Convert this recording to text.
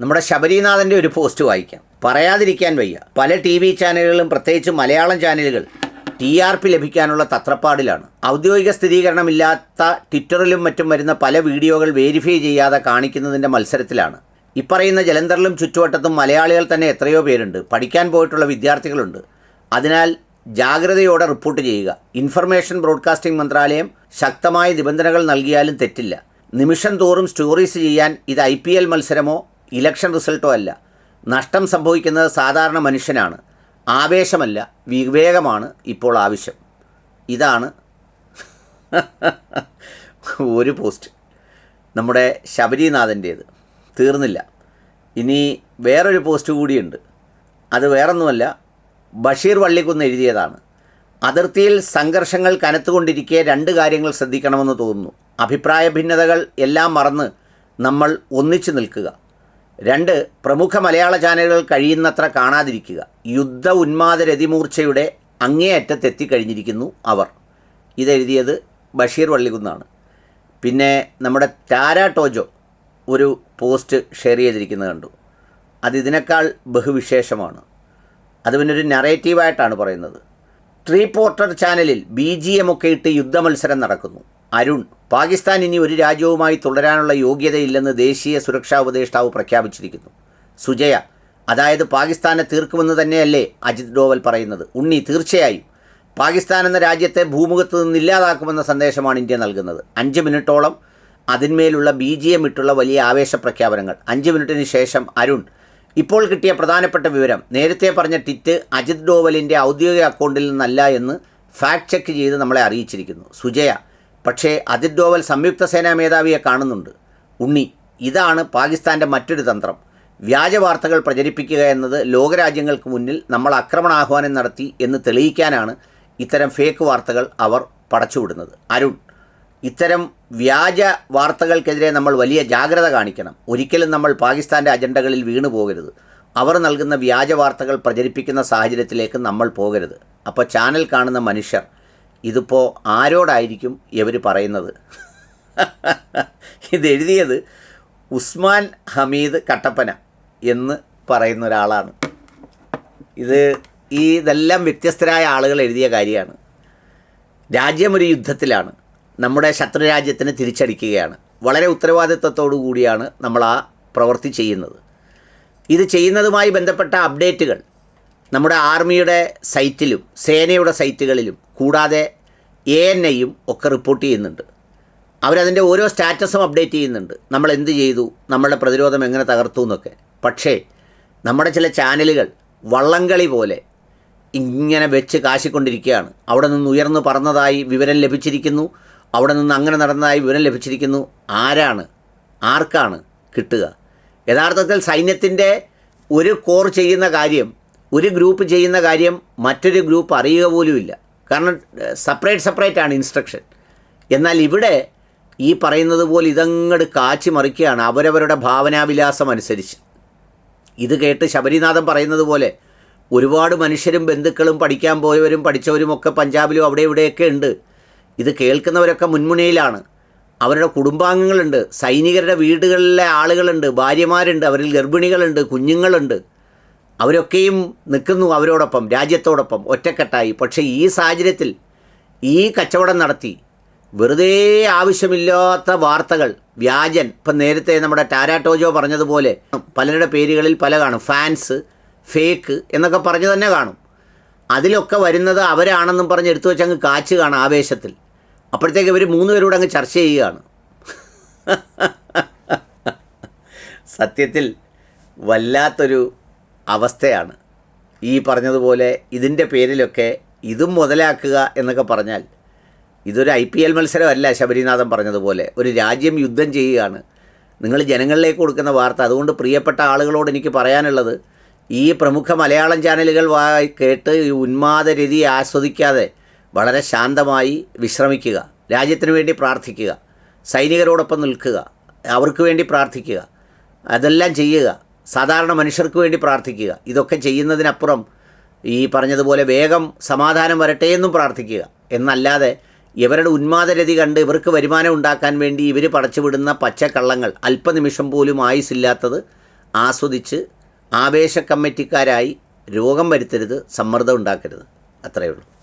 നമ്മുടെ ശബരിനാഥന്റെ ഒരു പോസ്റ്റ് വായിക്കാം. പറയാതിരിക്കാൻ വയ്യ. പല ടി വി ചാനലുകളും പ്രത്യേകിച്ച് മലയാളം ചാനലുകൾ ടി ആർ പി ലഭിക്കാനുള്ള തത്രപ്പാടിലാണ്. ഔദ്യോഗിക സ്ഥിരീകരണമില്ലാത്ത ട്വിറ്ററിലും മറ്റും വരുന്ന പല വീഡിയോകൾ വേരിഫൈ ചെയ്യാതെ കാണിക്കുന്നതിന്റെ മത്സരത്തിലാണ്. ഇപ്പറയുന്ന ജലന്ധറിലും ചുറ്റുവട്ടത്തും മലയാളികൾ തന്നെ എത്രയോ പേരുണ്ട്. പഠിക്കാൻ പോയിട്ടുള്ള വിദ്യാർത്ഥികളുണ്ട്. അതിനാൽ ജാഗ്രതയോടെ റിപ്പോർട്ട് ചെയ്യുക. ഇൻഫർമേഷൻ ബ്രോഡ്കാസ്റ്റിംഗ് മന്ത്രാലയം ശക്തമായ നിബന്ധനകൾ നൽകിയാലും തെറ്റില്ല. നിമിഷം തോറും സ്റ്റോറീസ് ചെയ്യാൻ ഇത് ഐ മത്സരമോ ഇലക്ഷൻ റിസൾട്ടോ അല്ല. നഷ്ടം സംഭവിക്കുന്നത് സാധാരണ മനുഷ്യനാണ്. ആവേശമല്ല വിവേകമാണ് ഇപ്പോൾ ആവശ്യം. ഇതാണ് ഒരു പോസ്റ്റ്. നമ്മുടെ ശബരിനാഥന്റേത്. തീർന്നില്ല. ഇനി വേറൊരു പോസ്റ്റ് കൂടിയുണ്ട്. അത് വേറൊന്നുമല്ല ബഷീർ വള്ളിക്കുന്ന് എഴുതിയതാണ്. അതിർത്തിയിൽ സംഘർഷങ്ങൾ കനത്തുകൊണ്ടിരിക്കെ രണ്ട് കാര്യങ്ങൾ ശ്രദ്ധിക്കണമെന്ന് തോന്നുന്നു. അഭിപ്രായ ഭിന്നതകൾ എല്ലാം മറന്ന് നമ്മൾ ഒന്നിച്ചു നിൽക്കുക. രണ്ട് പ്രമുഖ മലയാള ചാനലുകൾ കഴിയുന്നത്ര കാണാതിരിക്കുക. യുദ്ധ ഉന്മാദ രതിമൂർച്ചയുടെ അങ്ങേയറ്റത്തെത്തിക്കഴിഞ്ഞിരിക്കുന്നു അവർ. ഇതെഴുതിയത് ബഷീർ വള്ളികുന്നാണ്. പിന്നെ നമ്മുടെ താര ടോജോ ഒരു പോസ്റ്റ് ഷെയർ ചെയ്തിരിക്കുന്നത് കണ്ടു. അതിതിനേക്കാൾ ബഹുവിശേഷമാണ്. അത് പിന്നെ ഒരു നറേറ്റീവായിട്ടാണ് പറയുന്നത്. ട്രീ പോർട്ടർ ചാനലിൽ ബി ജി എം ഒക്കെ ഇട്ട് യുദ്ധമത്സരം നടക്കുന്നു. അരുൺ പാകിസ്ഥാൻ ഇനി ഒരു രാജ്യവുമായി തുടരാനുള്ള യോഗ്യതയില്ലെന്ന് ദേശീയ സുരക്ഷാ ഉപദേഷ്ടാവ് പ്രഖ്യാപിച്ചിരിക്കുന്നു. സുജയ അതായത് പാകിസ്ഥാനെ തീർക്കുമെന്ന് തന്നെയല്ലേ അജിത് ഡോവൽ പറയുന്നത്? ഉണ്ണി തീർച്ചയായും. പാകിസ്ഥാൻ എന്ന രാജ്യത്തെ ഭൂമുഖത്ത് നിന്ന് ഇല്ലാതാക്കുമെന്ന സന്ദേശമാണ് ഇന്ത്യ നൽകുന്നത്. അഞ്ച് മിനിറ്റോളം അതിന്മേലുള്ള ബി ജി എം ഇട്ടുള്ള വലിയ ആവേശ പ്രഖ്യാപനങ്ങൾ. അഞ്ച് മിനിറ്റിന് ശേഷം അരുൺ ഇപ്പോൾ കിട്ടിയ പ്രധാനപ്പെട്ട വിവരം. നേരത്തെ പറഞ്ഞ ട്വിറ്റ് അജിത് ഡോവലിന്റെ ഔദ്യോഗിക അക്കൗണ്ടിൽ നിന്നല്ല എന്ന് ഫാക്ട് ചെക്ക് ചെയ്ത് നമ്മളെ അറിയിച്ചിരിക്കുന്നു. സുജയ പക്ഷേ അജിത് ഡോവൽ സംയുക്ത സേനാ മേധാവിയെ കാണുന്നുണ്ട്. ഉണ്ണി ഇതാണ് പാകിസ്ഥാന്റെ മറ്റൊരു തന്ത്രം. വ്യാജ വാർത്തകൾ പ്രചരിപ്പിക്കുക എന്നത് ലോകരാജ്യങ്ങൾക്ക് മുന്നിൽ നമ്മൾ ആക്രമണ ആഹ്വാനം നടത്തി എന്ന് തെളിയിക്കാനാണ് ഇത്തരം ഫേക്ക് വാർത്തകൾ അവർ പടച്ചുവിടുന്നത്. അരുൺ ഇത്തരം വ്യാജ വാർത്തകൾക്കെതിരെ നമ്മൾ വലിയ ജാഗ്രത കാണിക്കണം. ഒരിക്കലും നമ്മൾ പാകിസ്ഥാന്റെ അജണ്ടകളിൽ വീണു പോകരുത്. അവർ നൽകുന്ന വ്യാജ വാർത്തകൾ പ്രചരിപ്പിക്കുന്ന സാഹചര്യത്തിലേക്ക് നമ്മൾ പോകരുത്. അപ്പോൾ ചാനൽ കാണുന്ന മനുഷ്യർ ഇതിപ്പോൾ ആരോടായിരിക്കും ഇവർ പറയുന്നത്? ഇതെഴുതിയത് ഉസ്മാൻ ഹമീദ് കട്ടപ്പന എന്ന് പറയുന്ന ഒരാളാണ്. ഇത് ഈ ഇതെല്ലാം വ്യത്യസ്തരായ ആളുകൾ എഴുതിയ കാര്യമാണ്. രാജ്യമൊരു യുദ്ധത്തിലാണ്. നമ്മുടെ ശത്രുരാജ്യത്തിന് തിരിച്ചടിക്കുകയാണ്. വളരെ ഉത്തരവാദിത്വത്തോടു കൂടിയാണ് നമ്മൾ ആ പ്രവൃത്തി ചെയ്യുന്നത്. ഇത് ചെയ്യുന്നതുമായി ബന്ധപ്പെട്ട അപ്ഡേറ്റുകൾ നമ്മുടെ ആർമിയുടെ സൈറ്റിലും സേനയുടെ സൈറ്റുകളിലും കൂടാതെ എ എൻ ഐയും ഒക്കെ റിപ്പോർട്ട് ചെയ്യുന്നുണ്ട്. അവരതിന്റെ ഓരോ സ്റ്റാറ്റസും അപ്ഡേറ്റ് ചെയ്യുന്നുണ്ട്. നമ്മൾ എന്ത് ചെയ്തു? നമ്മളുടെ പ്രതിരോധം എങ്ങനെ തകർത്തു എന്നൊക്കെ. പക്ഷേ നമ്മുടെ ചില ചാനലുകൾ വള്ളംകളി പോലെ ഇങ്ങനെ വെച്ച് കാശിക്കൊണ്ടിരിക്കുകയാണ്. അവിടെ നിന്ന് ഉയർന്നു പറന്നതായി വിവരം ലഭിച്ചിരിക്കുന്നു. അവിടെ നിന്ന് അങ്ങനെ നടന്നതായി വിവരം ലഭിച്ചിരിക്കുന്നു. ആരാണ്? ആർക്കാണ് കിട്ടുക? യഥാർത്ഥത്തിൽ സൈന്യത്തിന്റെ ഒരു കോർ ചെയ്യുന്ന കാര്യം ഒരു ഗ്രൂപ്പ് ചെയ്യുന്ന കാര്യം മറ്റൊരു ഗ്രൂപ്പ് അറിയുക പോലുമില്ല. കാരണം സെപ്പറേറ്റ് സെപ്പറേറ്റ് ആണ് ഇൻസ്ട്രക്ഷൻ എന്നാൽ ഇവിടെ ഈ പറയുന്നത് പോലെ ഇതങ്ങോട്ട് കാച്ചി മറിക്കുകയാണ് അവരവരുടെ ഭാവനാവിലാസം അനുസരിച്ച്. ഇത് കേട്ട് ശബരിനാഥൻ പറയുന്നത് പോലെ ഒരുപാട് മനുഷ്യരും ബന്ധുക്കളും പഠിക്കാൻ പോയവരും പഠിച്ചവരും ഒക്കെ പഞ്ചാബിലും അവിടെ ഇവിടെയൊക്കെ ഉണ്ട്. ഇത് കേൾക്കുന്നവരൊക്കെ മുൻമുനയിലാണ്. അവരുടെ കുടുംബാംഗങ്ങളുണ്ട് സൈനികരുടെ വീടുകളിലെ ആളുകളുണ്ട് ഭാര്യമാരുണ്ട് അവരിൽ ഗർഭിണികളുണ്ട് കുഞ്ഞുങ്ങളുണ്ട്. അവരൊക്കെയും നിൽക്കുന്നു അവരോടൊപ്പം രാജ്യത്തോടൊപ്പം ഒറ്റക്കെട്ടായി. പക്ഷേ ഈ സാഹചര്യത്തിൽ ഈ കച്ചവടം നടത്തി വെറുതെ ആവശ്യമില്ലാത്ത വാർത്തകൾ വ്യാജൻ ഇപ്പം നേരത്തെ നമ്മുടെ ടാരാ ടോജോ പറഞ്ഞതുപോലെ പലരുടെ പേരുകളിൽ പല കാണും. ഫാൻസ് ഫേക്ക് എന്നൊക്കെ പറഞ്ഞു തന്നെ കാണും. അതിലൊക്കെ വരുന്നത് അവരാണെന്നും പറഞ്ഞ് എടുത്തു വെച്ചങ്ങ് കാച്ച് കാണാം ആവേശത്തിൽ. അപ്പോഴത്തേക്ക് ഇവർ മൂന്ന് പേരോട് അങ്ങ് ചർച്ച ചെയ്യുകയാണ്. സത്യത്തിൽ വല്ലാത്തൊരു അവസ്ഥയാണ്. ഈ പറഞ്ഞതുപോലെ ഇതിന്റെ പേരിലൊക്കെ ഇതും മുതലാക്കുക എന്നൊക്കെ പറഞ്ഞാൽ ഇതൊരു ഐ പി എൽ മത്സരമല്ല ശബരിനാഥൻ പറഞ്ഞതുപോലെ. ഒരു രാജ്യം യുദ്ധം ചെയ്യുകയാണ്. നിങ്ങൾ ജനങ്ങളിലേക്ക് കൊടുക്കുന്ന വാർത്ത അതുകൊണ്ട് പ്രിയപ്പെട്ട ആളുകളോട് എനിക്ക് പറയാനുള്ളത് ഈ പ്രമുഖ മലയാളം ചാനലുകൾ കേട്ട് ഈ ആസ്വദിക്കാതെ വളരെ ശാന്തമായി വിശ്രമിക്കുക രാജ്യത്തിന് വേണ്ടി പ്രാർത്ഥിക്കുക സൈനികരോടൊപ്പം നിൽക്കുക അവർക്ക് വേണ്ടി പ്രാർത്ഥിക്കുക അതെല്ലാം ചെയ്യുക. സാധാരണ മനുഷ്യർക്ക് വേണ്ടി പ്രാർത്ഥിക്കുക. ഇതൊക്കെ ചെയ്യുന്നതിനപ്പുറം ഈ പറഞ്ഞതുപോലെ വേഗം സമാധാനം വരട്ടെ എന്നും പ്രാർത്ഥിക്കുക. എന്നല്ലാതെ ഇവരുടെ ഉന്മാദരതി കണ്ട് ഇവർക്ക് വരുമാനം ഉണ്ടാക്കാൻ വേണ്ടി ഇവർ പടച്ചുവിടുന്ന പച്ചക്കള്ളങ്ങൾ അല്പനിമിഷം പോലും ആയുസില്ലാത്തത് ആസ്വദിച്ച് ആവേശ കമ്മിറ്റിക്കാരായി രോഗം വരുത്തരുത് സമ്മർദ്ദം ഉണ്ടാക്കരുത്. അത്രയേ ഉള്ളൂ.